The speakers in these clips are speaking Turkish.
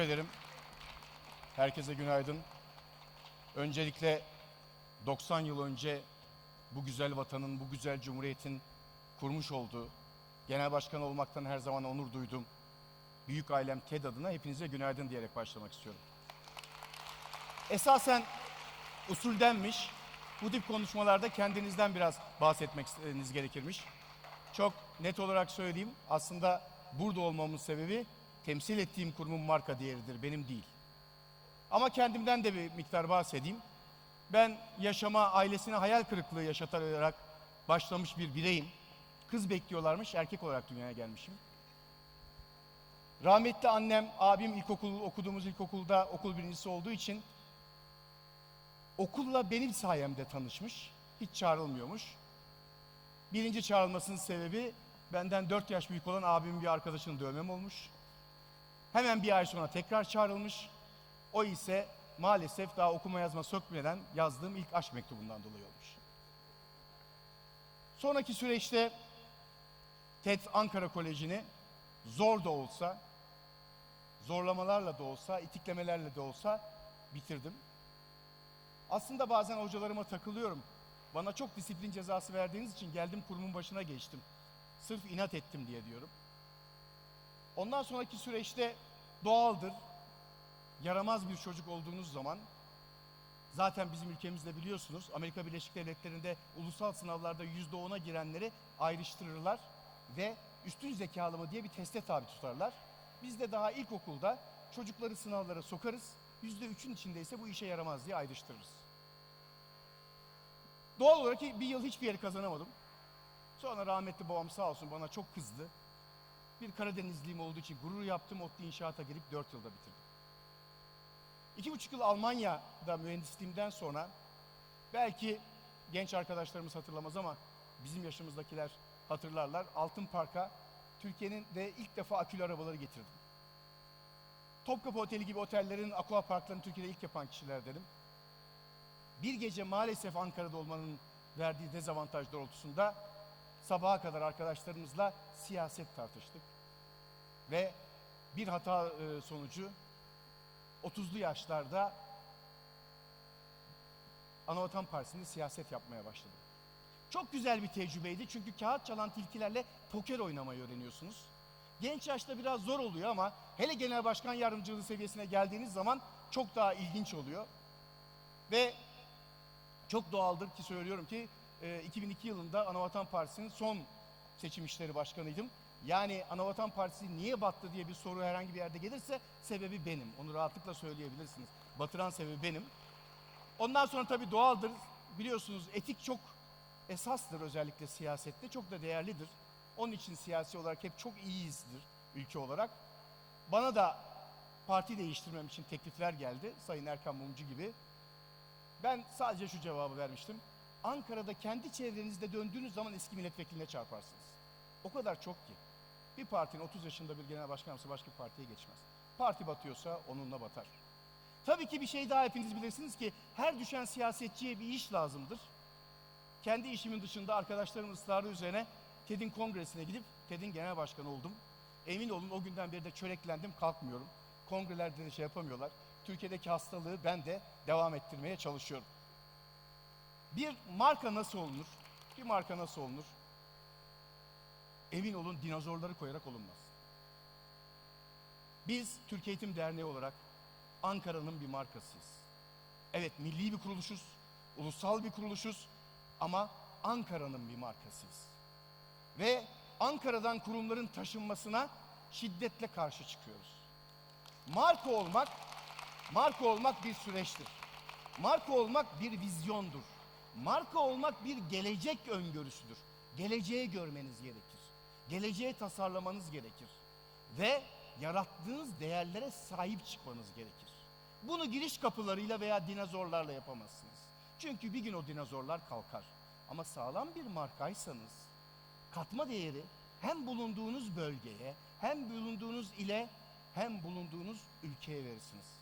Teşekkür ederim. Herkese günaydın. Öncelikle 90 yıl önce bu güzel vatanın, bu güzel cumhuriyetin kurmuş olduğu, genel başkan olmaktan her zaman onur duydum. Büyük ailem TED adına hepinize günaydın diyerek başlamak istiyorum. Esasen usuldenmiş. Bu tip konuşmalarda kendinizden biraz bahsetmeniz gerekirmiş. Çok net olarak söyleyeyim. Aslında burada olmamın sebebi temsil ettiğim kurumun marka değeridir, benim değil. Ama kendimden de bir miktar bahsedeyim. Ben yaşama ailesine hayal kırıklığı yaşatarak başlamış bir bireyim. Kız bekliyorlarmış, erkek olarak dünyaya gelmişim. Rahmetli annem, abim ilkokul okuduğumuz ilkokulda okul birincisi olduğu için okulla benim sayemde tanışmış. Hiç çağrılmıyormuş. Birinci çağrılmasının sebebi benden 4 yaş büyük olan abimin bir arkadaşını dövmem olmuş. Hemen bir ay sonra tekrar çağrılmış. O ise maalesef daha okuma yazma sökmeden yazdığım ilk aşk mektubundan dolayı olmuş. Sonraki süreçte TED Ankara Koleji'ni zor da olsa, zorlamalarla da olsa, itiklemelerle de olsa bitirdim. Aslında bazen hocalarıma takılıyorum. Bana çok disiplin cezası verdiğiniz için geldim kurumun başına geçtim. Sırf inat ettim diye diyorum. Ondan sonraki süreçte doğaldır. Yaramaz bir çocuk olduğunuz zaman zaten bizim ülkemizde biliyorsunuz Amerika Birleşik Devletleri'nde ulusal sınavlarda yüzde ona girenleri ayrıştırırlar ve üstün zekalı mı diye bir teste tabi tutarlar. Biz de daha ilkokulda çocukları sınavlara sokarız. Yüzde üçün içindeyse bu işe yaramaz diye ayrıştırırız. Doğal olarak bir yıl hiçbir yeri kazanamadım. Sonra rahmetli babam sağ olsun bana çok kızdı. Bir Karadenizliyim olduğu için gurur yaptım. ODTÜ inşaata girip dört yılda bitirdim. İki buçuk yıl Almanya'da mühendisliğimden sonra belki genç arkadaşlarımız hatırlamaz ama bizim yaşımızdakiler hatırlarlar. Altın Park'a Türkiye'nin de ilk defa akülü arabaları getirdim. Topkapı Oteli gibi otellerin, aqua parklarını Türkiye'de ilk yapan kişilerdenim. Bir gece maalesef Ankara'da olmanın verdiği dezavantaj doğrultusunda sabaha kadar arkadaşlarımızla siyaset tartıştık. Ve bir hata e, sonucu 30'lu yaşlarda Anavatan Partisi'nde siyaset yapmaya başladım. Çok güzel bir tecrübeydi çünkü kağıt çalan tilkilerle poker oynamayı öğreniyorsunuz. Genç yaşta biraz zor oluyor ama hele genel başkan yardımcılığı seviyesine geldiğiniz zaman çok daha ilginç oluyor. Ve çok doğaldır ki söylüyorum ki e, 2002 yılında Anavatan Partisi'nin son seçim işleri başkanıydım. Yani Anavatan Partisi niye battı diye bir soru herhangi bir yerde gelirse sebebi benim. Onu rahatlıkla söyleyebilirsiniz. Batıran sebebi benim. Ondan sonra tabii doğaldır. Biliyorsunuz etik çok esastır özellikle siyasette. Çok da değerlidir. Onun için siyasi olarak hep çok iyiyizdir ülke olarak. Bana da parti değiştirmem için teklifler geldi. Sayın Erkan Mumcu gibi. Ben sadece şu cevabı vermiştim. Ankara'da kendi çevrenizde döndüğünüz zaman eski milletvekiline çarparsınız. O kadar çok ki. Bir partinin 30 yaşında bir genel başkanımsa başka bir partiye geçmez. Parti batıyorsa onunla batar. Tabii ki bir şey daha hepiniz bilirsiniz ki her düşen siyasetçiye bir iş lazımdır. Kendi işimin dışında arkadaşlarımın ısrarı üzerine TED'in kongresine gidip TED'in genel başkanı oldum. Emin olun o günden beri de çöreklendim kalkmıyorum. Kongrelerde de şey yapamıyorlar. Türkiye'deki hastalığı ben de devam ettirmeye çalışıyorum. Bir marka nasıl olunur? Bir marka nasıl olunur? Emin olun dinozorları koyarak olunmaz. Biz Türkiye Eğitim Derneği olarak Ankara'nın bir markasıyız. Evet milli bir kuruluşuz, ulusal bir kuruluşuz ama Ankara'nın bir markasıyız. Ve Ankara'dan kurumların taşınmasına şiddetle karşı çıkıyoruz. Marka olmak, marka olmak bir süreçtir. Marka olmak bir vizyondur. Marka olmak bir gelecek öngörüsüdür. Geleceği görmeniz gerekir. Geleceğe tasarlamanız gerekir. Ve yarattığınız değerlere sahip çıkmanız gerekir. Bunu giriş kapılarıyla veya dinozorlarla yapamazsınız. Çünkü bir gün o dinozorlar kalkar. Ama sağlam bir markaysanız katma değeri hem bulunduğunuz bölgeye, hem bulunduğunuz ile, hem bulunduğunuz ülkeye verirsiniz.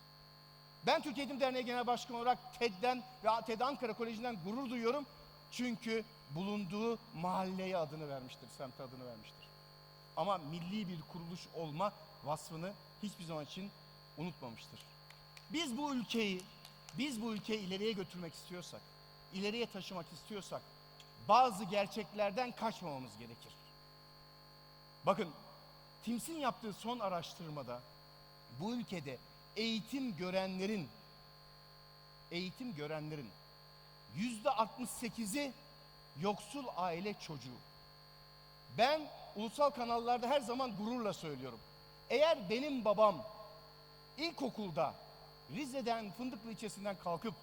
Ben Türkiye Eğitim Derneği Genel Başkanı olarak TED'den ve TED Ankara Koleji'nden gurur duyuyorum. Çünkü bulunduğu mahalleye adını vermiştir, semte adını vermiştir. Ama milli bir kuruluş olma vasfını hiçbir zaman için unutmamıştır. Biz bu ülkeyi, biz bu ülkeyi ileriye götürmek istiyorsak, ileriye taşımak istiyorsak bazı gerçeklerden kaçmamamız gerekir. Bakın, Tims'in yaptığı son araştırmada bu ülkede eğitim görenlerin eğitim görenlerin yüzde 68'i yoksul aile çocuğu. Ben ulusal kanallarda her zaman gururla söylüyorum. Eğer benim babam ilkokulda Rize'den Fındıklı ilçesinden kalkıp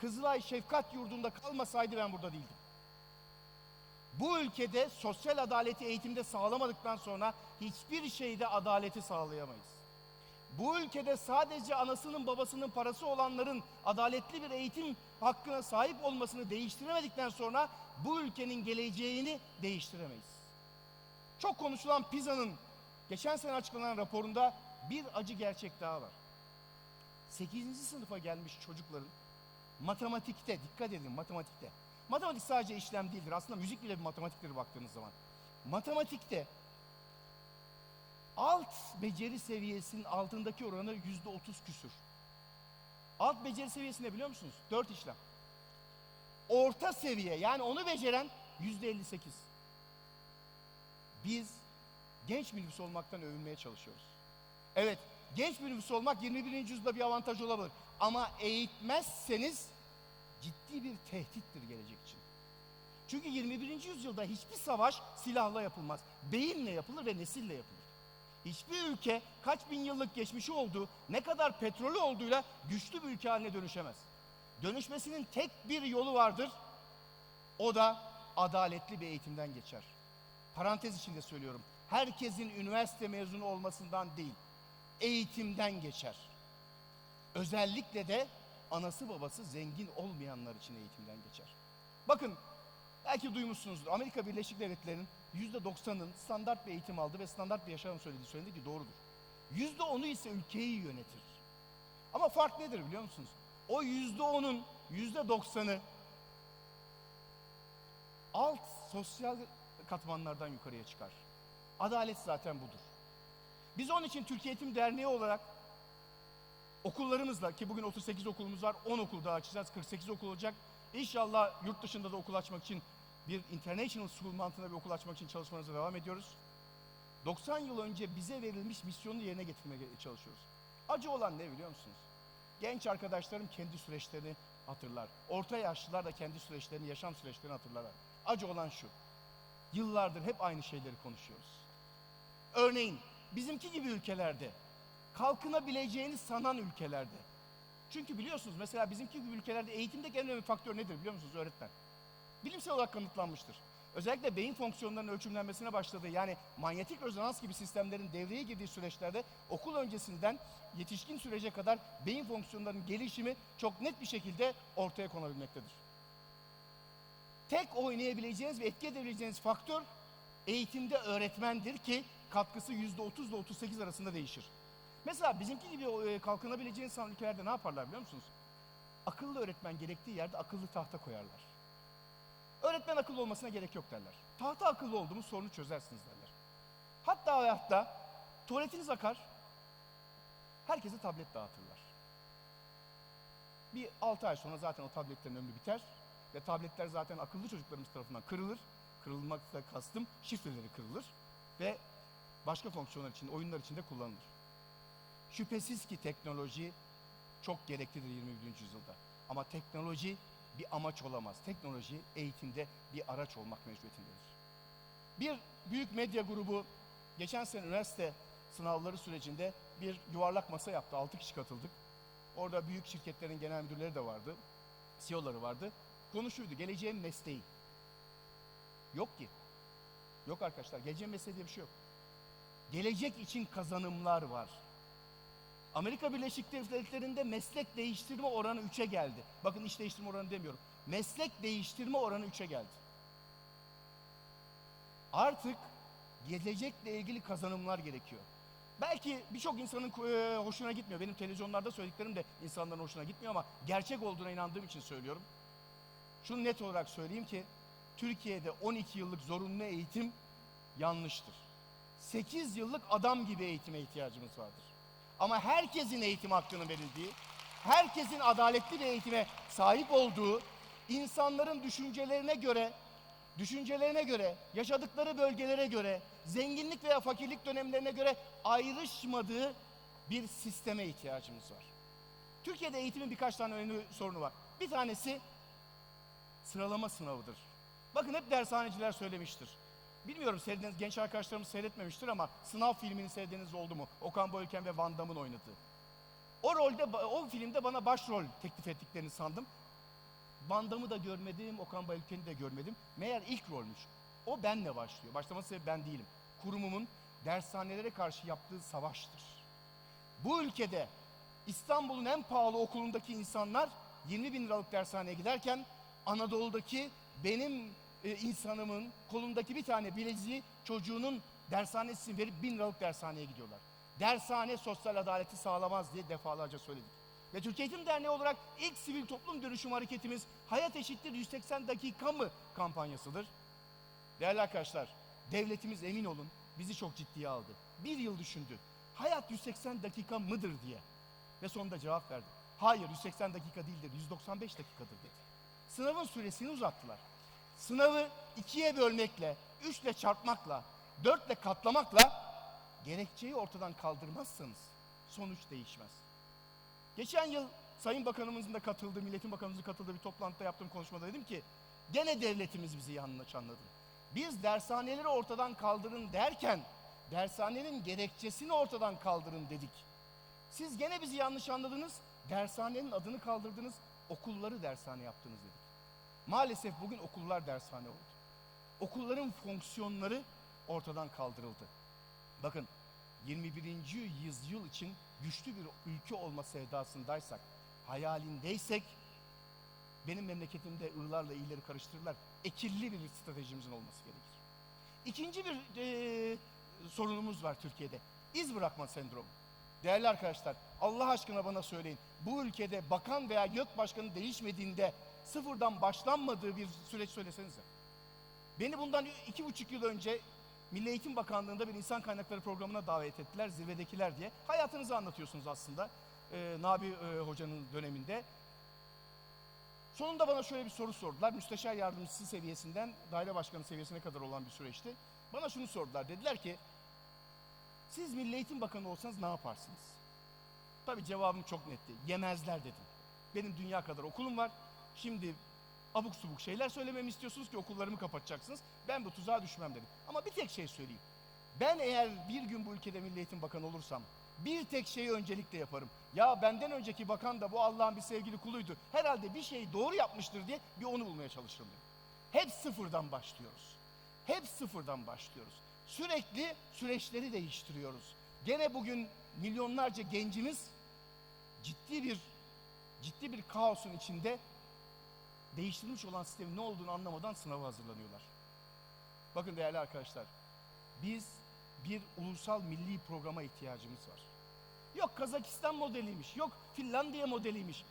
Kızılay Şefkat Yurdu'nda kalmasaydı ben burada değildim. Bu ülkede sosyal adaleti eğitimde sağlamadıktan sonra hiçbir şeyde adaleti sağlayamayız. Bu ülkede sadece anasının babasının parası olanların adaletli bir eğitim hakkına sahip olmasını değiştiremedikten sonra bu ülkenin geleceğini değiştiremeyiz. Çok konuşulan PISA'nın geçen sene açıklanan raporunda bir acı gerçek daha var. 8. sınıfa gelmiş çocukların matematikte, dikkat edin matematikte. Matematik sadece işlem değildir. Aslında müzik bile bir matematiktir baktığınız zaman. Matematikte alt beceri seviyesinin altındaki oranı yüzde otuz küsür. Alt beceri seviyesi ne biliyor musunuz? Dört işlem. Orta seviye yani onu beceren yüzde elli sekiz. Biz genç minibüs olmaktan övünmeye çalışıyoruz. Evet, genç minibüs olmak 21. yüzyılda bir avantaj olabilir. Ama eğitmezseniz ciddi bir tehdittir gelecek için. Çünkü 21. yüzyılda hiçbir savaş silahla yapılmaz. Beyinle yapılır ve nesille yapılır. Hiçbir ülke kaç bin yıllık geçmişi olduğu, ne kadar petrolü olduğuyla güçlü bir ülke haline dönüşemez. Dönüşmesinin tek bir yolu vardır. O da adaletli bir eğitimden geçer. Parantez içinde söylüyorum. Herkesin üniversite mezunu olmasından değil, eğitimden geçer. Özellikle de anası babası zengin olmayanlar için eğitimden geçer. Bakın belki duymuşsunuzdur. Amerika Birleşik Devletleri'nin %90'ın standart bir eğitim aldı ve standart bir yaşam söylediği söyledi ki doğrudur. %10'u ise ülkeyi yönetir. Ama fark nedir biliyor musunuz? O %10'un %90'ı alt sosyal katmanlardan yukarıya çıkar. Adalet zaten budur. Biz onun için Türkiye Eğitim Derneği olarak okullarımızla ki bugün 38 okulumuz var 10 okul daha açacağız 48 okul olacak. İnşallah yurt dışında da okul açmak için bir international school mantığında bir okul açmak için çalışmalarımıza devam ediyoruz. 90 yıl önce bize verilmiş misyonu yerine getirmeye çalışıyoruz. Acı olan ne biliyor musunuz? Genç arkadaşlarım kendi süreçlerini hatırlar. Orta yaşlılar da kendi süreçlerini, yaşam süreçlerini hatırlarlar. Acı olan şu. Yıllardır hep aynı şeyleri konuşuyoruz. Örneğin bizimki gibi ülkelerde kalkınabileceğini sanan ülkelerde. Çünkü biliyorsunuz mesela bizimki gibi ülkelerde eğitimdeki en önemli faktör nedir biliyor musunuz öğretmen? Bilimsel olarak kanıtlanmıştır. Özellikle beyin fonksiyonlarının ölçümlenmesine başladığı yani manyetik rezonans gibi sistemlerin devreye girdiği süreçlerde okul öncesinden yetişkin sürece kadar beyin fonksiyonlarının gelişimi çok net bir şekilde ortaya konabilmektedir. Tek oynayabileceğiniz ve etki edebileceğiniz faktör eğitimde öğretmendir ki katkısı %30 ile 38 arasında değişir. Mesela bizimki gibi e, kalkınabileceğiniz ülkelerde ne yaparlar biliyor musunuz? Akıllı öğretmen gerektiği yerde akıllı tahta koyarlar. Öğretmen akıllı olmasına gerek yok derler. Tahta akıllı oldu mu sorunu çözersiniz derler. Hatta ve hatta tuvaletiniz akar, herkese tablet dağıtırlar. Bir 6 ay sonra zaten o tabletlerin ömrü biter ve tabletler zaten akıllı çocuklarımız tarafından kırılır. Kırılmakla kastım şifreleri kırılır ve başka fonksiyonlar için, oyunlar için de kullanılır. Şüphesiz ki teknoloji çok gereklidir 21. yüzyılda. Ama teknoloji bir amaç olamaz. Teknoloji eğitimde bir araç olmak mecburiyetindedir. Bir büyük medya grubu geçen sene üniversite sınavları sürecinde bir yuvarlak masa yaptı. 6 kişi katıldık. Orada büyük şirketlerin genel müdürleri de vardı. CEO'ları vardı. Konuşuydu. Geleceğin mesleği. Yok ki. Yok arkadaşlar. Geleceğin mesleği diye bir şey yok. Gelecek için kazanımlar var. Amerika Birleşik Devletleri'nde meslek değiştirme oranı 3'e geldi. Bakın iş değiştirme oranı demiyorum. Meslek değiştirme oranı 3'e geldi. Artık gelecekle ilgili kazanımlar gerekiyor. Belki birçok insanın e, hoşuna gitmiyor. Benim televizyonlarda söylediklerim de insanların hoşuna gitmiyor ama gerçek olduğuna inandığım için söylüyorum. Şunu net olarak söyleyeyim ki Türkiye'de 12 yıllık zorunlu eğitim yanlıştır. 8 yıllık adam gibi eğitime ihtiyacımız vardır. Ama herkesin eğitim hakkının verildiği, herkesin adaletli bir eğitime sahip olduğu, insanların düşüncelerine göre, düşüncelerine göre, yaşadıkları bölgelere göre, zenginlik veya fakirlik dönemlerine göre ayrışmadığı bir sisteme ihtiyacımız var. Türkiye'de eğitimin birkaç tane önemli sorunu var. Bir tanesi sıralama sınavıdır. Bakın hep dershaneciler söylemiştir. Bilmiyorum seyrediniz, genç arkadaşlarımız seyretmemiştir ama sınav filmini seyrediniz oldu mu? Okan Bayülken ve Van Damme'ın oynadığı. O rolde, o filmde bana başrol teklif ettiklerini sandım. Van Damme'ı da görmedim, Okan Bayülken'i de görmedim. Meğer ilk rolmüş. O benle başlıyor. Başlaması sebebi ben değilim. Kurumumun dershanelere karşı yaptığı savaştır. Bu ülkede İstanbul'un en pahalı okulundaki insanlar 20 bin liralık dershaneye giderken Anadolu'daki benim e, insanımın kolundaki bir tane bileziği çocuğunun dershanesini verip bin liralık dershaneye gidiyorlar. Dershane sosyal adaleti sağlamaz diye defalarca söyledik. Ve Türkiye Eğitim Derneği olarak ilk sivil toplum dönüşüm hareketimiz Hayat Eşittir 180 dakika mı kampanyasıdır. Değerli arkadaşlar, devletimiz emin olun bizi çok ciddiye aldı. Bir yıl düşündü. Hayat 180 dakika mıdır diye. Ve sonunda cevap verdi. Hayır 180 dakika değildir 195 dakikadır dedi. Sınavın süresini uzattılar. Sınavı ikiye bölmekle, üçle çarpmakla, dörtle katlamakla gerekçeyi ortadan kaldırmazsanız sonuç değişmez. Geçen yıl Sayın Bakanımızın da katıldığı, Milletin Bakanımızın katıldığı bir toplantıda yaptığım konuşmada dedim ki gene devletimiz bizi yanlış anladı. Biz dershaneleri ortadan kaldırın derken dershanenin gerekçesini ortadan kaldırın dedik. Siz gene bizi yanlış anladınız. Dershanenin adını kaldırdınız. Okulları dershane yaptınız dedik. Maalesef bugün okullar dershane oldu. Okulların fonksiyonları ortadan kaldırıldı. Bakın 21. yüzyıl için güçlü bir ülke olma sevdasındaysak, hayalindeysek benim memleketimde ırlarla iyileri karıştırırlar. Ekilli bir stratejimizin olması gerekir. İkinci bir eee, sorunumuz var Türkiye'de. İz bırakma sendromu. Değerli arkadaşlar, Allah aşkına bana söyleyin. Bu ülkede bakan veya YÖK başkanı değişmediğinde sıfırdan başlanmadığı bir süreç söylesenize. Beni bundan iki buçuk yıl önce Milli Eğitim Bakanlığı'nda bir insan kaynakları programına davet ettiler, zirvedekiler diye. Hayatınızı anlatıyorsunuz aslında, e, Nabi e, Hoca'nın döneminde. Sonunda bana şöyle bir soru sordular. Müsteşar yardımcısı seviyesinden daire başkanı seviyesine kadar olan bir süreçti. Bana şunu sordular. Dediler ki, siz Milli Eğitim Bakanı olsanız ne yaparsınız? Tabii cevabım çok netti. Yemezler dedim. Benim dünya kadar okulum var. Şimdi abuk subuk şeyler söylememi istiyorsunuz ki okullarımı kapatacaksınız. Ben bu tuzağa düşmem dedim. Ama bir tek şey söyleyeyim. Ben eğer bir gün bu ülkede Milli Eğitim Bakanı olursam bir tek şeyi öncelikle yaparım. Ya benden önceki bakan da bu Allah'ın bir sevgili kuluydu. Herhalde bir şeyi doğru yapmıştır diye bir onu bulmaya çalışırım dedim. Hep sıfırdan başlıyoruz. Hep sıfırdan başlıyoruz. Sürekli süreçleri değiştiriyoruz. Gene bugün milyonlarca gencimiz ciddi bir ciddi bir kaosun içinde değiştirilmiş olan sistemin ne olduğunu anlamadan sınava hazırlanıyorlar. Bakın değerli arkadaşlar, biz bir ulusal milli programa ihtiyacımız var. Yok Kazakistan modeliymiş, yok Finlandiya modeliymiş.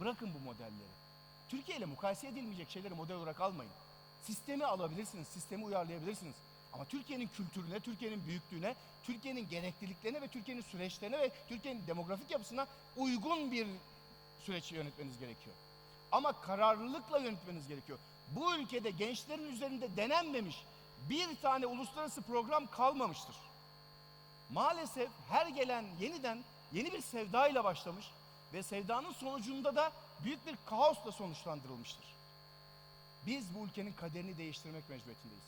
Bırakın bu modelleri. Türkiye ile mukayese edilmeyecek şeyleri model olarak almayın. Sistemi alabilirsiniz, sistemi uyarlayabilirsiniz. Ama Türkiye'nin kültürüne, Türkiye'nin büyüklüğüne, Türkiye'nin gerekliliklerine ve Türkiye'nin süreçlerine ve Türkiye'nin demografik yapısına uygun bir süreç yönetmeniz gerekiyor. Ama kararlılıkla yönetmeniz gerekiyor. Bu ülkede gençlerin üzerinde denenmemiş bir tane uluslararası program kalmamıştır. Maalesef her gelen yeniden yeni bir sevdayla başlamış ve sevdanın sonucunda da büyük bir kaosla sonuçlandırılmıştır. Biz bu ülkenin kaderini değiştirmek mecburiyetindeyiz.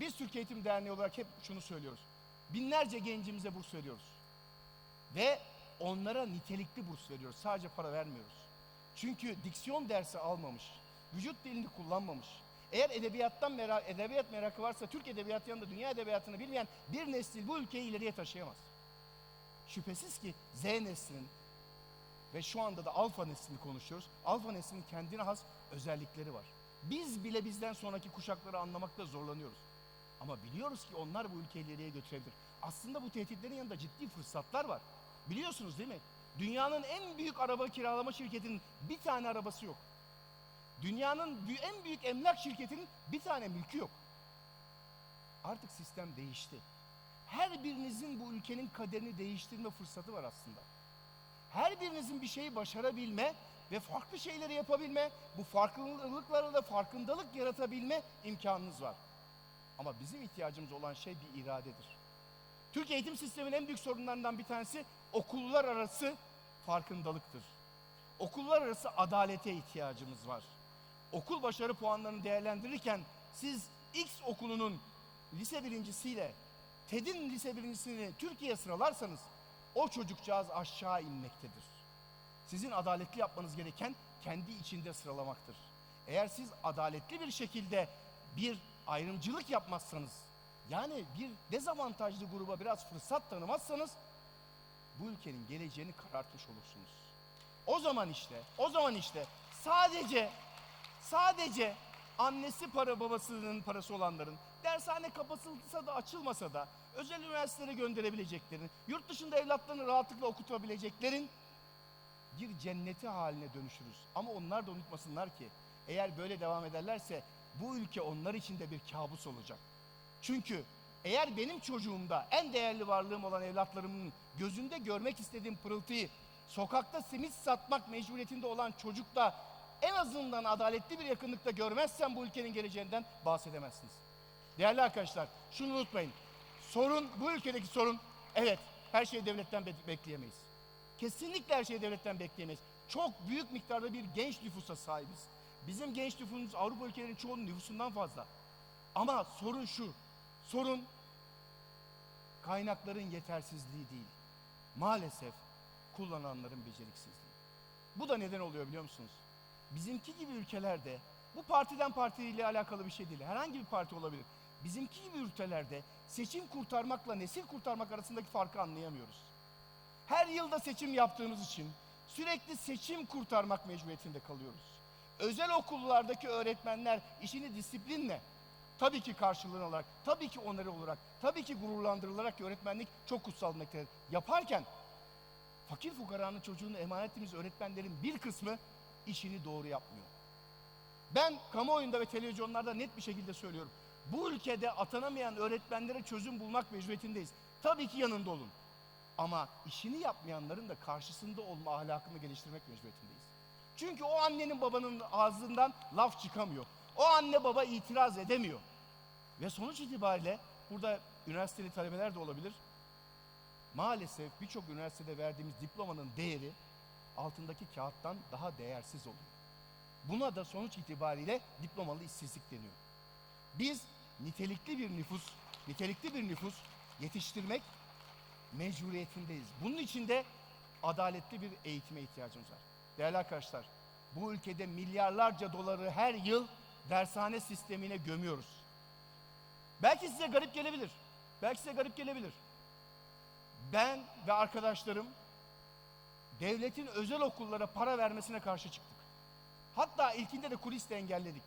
Biz Türkiye Eğitim Derneği olarak hep şunu söylüyoruz. Binlerce gencimize burs veriyoruz. Ve onlara nitelikli burs veriyoruz. Sadece para vermiyoruz. Çünkü diksiyon dersi almamış, vücut dilini kullanmamış. Eğer edebiyattan merak, edebiyat merakı varsa Türk edebiyatı yanında dünya edebiyatını bilmeyen bir nesil bu ülkeyi ileriye taşıyamaz. Şüphesiz ki Z neslinin ve şu anda da alfa neslini konuşuyoruz. Alfa neslinin kendine has özellikleri var. Biz bile bizden sonraki kuşakları anlamakta zorlanıyoruz. Ama biliyoruz ki onlar bu ülkeyi ileriye götürebilir. Aslında bu tehditlerin yanında ciddi fırsatlar var. Biliyorsunuz değil mi? Dünyanın en büyük araba kiralama şirketinin bir tane arabası yok. Dünyanın en büyük emlak şirketinin bir tane mülkü yok. Artık sistem değişti. her birinizin bu ülkenin kaderini değiştirme fırsatı var aslında. Her birinizin bir şeyi başarabilme ve farklı şeyleri yapabilme, bu farklılıklarla da farkındalık yaratabilme imkanınız var. Ama bizim ihtiyacımız olan şey bir iradedir. Türk eğitim sisteminin en büyük sorunlarından bir tanesi okullar arası farkındalıktır. Okullar arası adalete ihtiyacımız var. Okul başarı puanlarını değerlendirirken siz X okulunun lise birincisiyle TED'in lise birincisini Türkiye'ye sıralarsanız o çocukcağız aşağı inmektedir. Sizin adaletli yapmanız gereken kendi içinde sıralamaktır. Eğer siz adaletli bir şekilde bir ayrımcılık yapmazsanız, yani bir dezavantajlı gruba biraz fırsat tanımazsanız bu ülkenin geleceğini karartmış olursunuz. O zaman işte, o zaman işte sadece sadece annesi para babasının parası olanların dershane kapatılsa da açılmasa da özel üniversitelere gönderebileceklerin, yurt dışında evlatlarını rahatlıkla okutabileceklerin bir cenneti haline dönüşürüz. Ama onlar da unutmasınlar ki eğer böyle devam ederlerse bu ülke onlar için de bir kabus olacak. Çünkü eğer benim çocuğumda en değerli varlığım olan evlatlarımın gözünde görmek istediğim pırıltıyı sokakta simit satmak mecburiyetinde olan çocukta en azından adaletli bir yakınlıkta görmezsem bu ülkenin geleceğinden bahsedemezsiniz. Değerli arkadaşlar şunu unutmayın. Sorun bu ülkedeki sorun evet her şeyi devletten be- bekleyemeyiz. Kesinlikle her şeyi devletten bekleyemeyiz. Çok büyük miktarda bir genç nüfusa sahibiz. Bizim genç nüfusumuz Avrupa ülkelerinin çoğunun nüfusundan fazla. Ama sorun şu. Sorun kaynakların yetersizliği değil. Maalesef kullananların beceriksizliği. Bu da neden oluyor biliyor musunuz? Bizimki gibi ülkelerde bu partiden partiyle alakalı bir şey değil. Herhangi bir parti olabilir. Bizimki gibi ülkelerde seçim kurtarmakla nesil kurtarmak arasındaki farkı anlayamıyoruz. Her yılda seçim yaptığımız için sürekli seçim kurtarmak mecburiyetinde kalıyoruz. Özel okullardaki öğretmenler işini disiplinle, tabii ki karşılığını olarak, tabii ki onarı olarak, tabii ki gururlandırılarak öğretmenlik çok kutsal bir mesleği yaparken fakir fukaranın çocuğunu emanet ettiğimiz öğretmenlerin bir kısmı işini doğru yapmıyor. Ben kamuoyunda ve televizyonlarda net bir şekilde söylüyorum. Bu ülkede atanamayan öğretmenlere çözüm bulmak mecburiyetindeyiz. Tabii ki yanında olun. Ama işini yapmayanların da karşısında olma ahlakını geliştirmek mecburiyetindeyiz. Çünkü o annenin babanın ağzından laf çıkamıyor. O anne baba itiraz edemiyor. Ve sonuç itibariyle burada üniversiteli talebeler de olabilir. Maalesef birçok üniversitede verdiğimiz diplomanın değeri altındaki kağıttan daha değersiz oluyor. Buna da sonuç itibariyle diplomalı işsizlik deniyor. Biz nitelikli bir nüfus, nitelikli bir nüfus yetiştirmek mecburiyetindeyiz. Bunun için de adaletli bir eğitime ihtiyacımız var. Değerli arkadaşlar, bu ülkede milyarlarca doları her yıl dershane sistemine gömüyoruz. Belki size garip gelebilir. Belki size garip gelebilir. Ben ve arkadaşlarım devletin özel okullara para vermesine karşı çıktık. Hatta ilkinde de kuliste engelledik.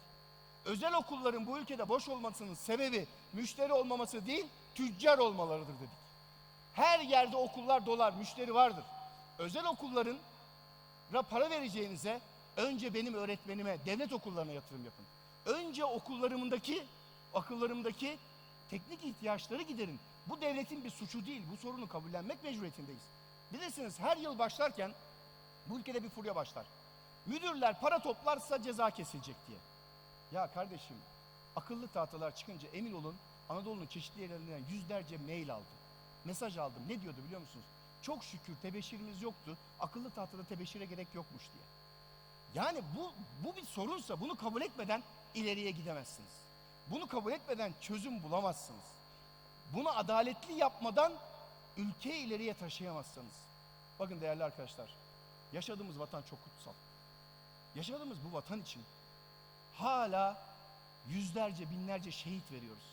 Özel okulların bu ülkede boş olmasının sebebi müşteri olmaması değil, tüccar olmalarıdır dedik. Her yerde okullar dolar, müşteri vardır. Özel okulların ra para vereceğinize önce benim öğretmenime, devlet okullarına yatırım yapın. Önce okullarımdaki, akıllarımdaki teknik ihtiyaçları giderin. Bu devletin bir suçu değil, bu sorunu kabullenmek mecburiyetindeyiz. Bilirsiniz her yıl başlarken bu ülkede bir furya başlar. Müdürler para toplarsa ceza kesilecek diye. Ya kardeşim akıllı tahtalar çıkınca emin olun Anadolu'nun çeşitli yerlerinden yüzlerce mail aldım. Mesaj aldım. Ne diyordu biliyor musunuz? Çok şükür tebeşirimiz yoktu. Akıllı tahtada tebeşire gerek yokmuş diye. Yani bu, bu bir sorunsa bunu kabul etmeden ileriye gidemezsiniz. Bunu kabul etmeden çözüm bulamazsınız. Bunu adaletli yapmadan ülkeyi ileriye taşıyamazsınız. Bakın değerli arkadaşlar, yaşadığımız vatan çok kutsal. Yaşadığımız bu vatan için hala yüzlerce binlerce şehit veriyoruz.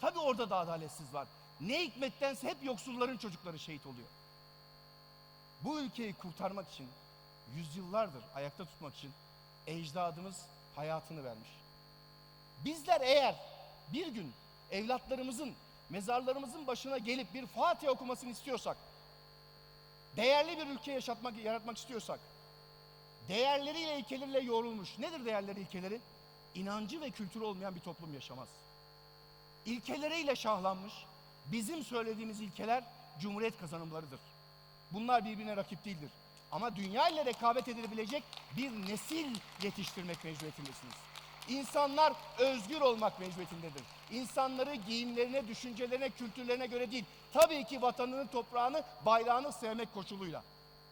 Tabi orada da adaletsiz var. Ne hikmettense hep yoksulların çocukları şehit oluyor. Bu ülkeyi kurtarmak için yüzyıllardır ayakta tutmak için ecdadımız hayatını vermiş. Bizler eğer bir gün evlatlarımızın mezarlarımızın başına gelip bir Fatiha okumasını istiyorsak, değerli bir ülke yaşatmak, yaratmak istiyorsak, değerleriyle ilkeleriyle yoğrulmuş. Nedir değerleri ilkeleri? İnancı ve kültürü olmayan bir toplum yaşamaz. İlkeleriyle şahlanmış, Bizim söylediğimiz ilkeler Cumhuriyet kazanımlarıdır. Bunlar birbirine rakip değildir. Ama dünya ile rekabet edilebilecek bir nesil yetiştirmek mecburiyetindesiniz. İnsanlar özgür olmak mecburiyetindedir. İnsanları giyimlerine, düşüncelerine, kültürlerine göre değil, tabii ki vatanını, toprağını, bayrağını sevmek koşuluyla.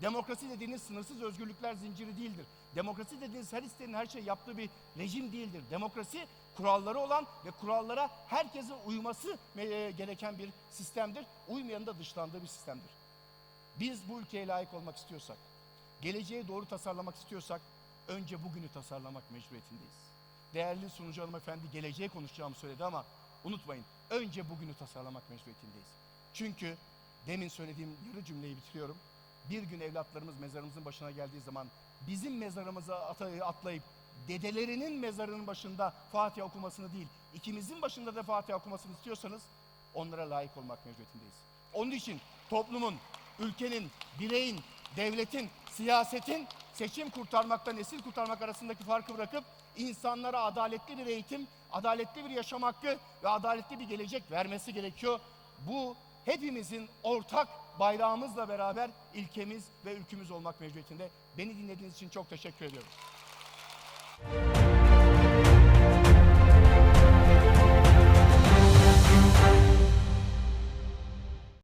Demokrasi dediğiniz sınırsız özgürlükler zinciri değildir. Demokrasi dediğiniz her isteyenin her şey yaptığı bir rejim değildir. Demokrasi kuralları olan ve kurallara herkesin uyması e, gereken bir sistemdir. Uymayanın da dışlandığı bir sistemdir. Biz bu ülkeye layık olmak istiyorsak, geleceğe doğru tasarlamak istiyorsak önce bugünü tasarlamak mecburiyetindeyiz. Değerli sunucu hanımefendi geleceğe konuşacağımı söyledi ama unutmayın önce bugünü tasarlamak mecburiyetindeyiz. Çünkü demin söylediğim yarı cümleyi bitiriyorum. Bir gün evlatlarımız mezarımızın başına geldiği zaman bizim mezarımıza atlayıp dedelerinin mezarının başında Fatiha okumasını değil, ikimizin başında da Fatiha okumasını istiyorsanız onlara layık olmak mecburiyetindeyiz. Onun için toplumun, ülkenin, bireyin, devletin, siyasetin seçim kurtarmakta, nesil kurtarmak arasındaki farkı bırakıp insanlara adaletli bir eğitim, adaletli bir yaşam hakkı ve adaletli bir gelecek vermesi gerekiyor. Bu hepimizin ortak bayrağımızla beraber ilkemiz ve ülkümüz olmak mecburiyetinde. Beni dinlediğiniz için çok teşekkür ediyorum.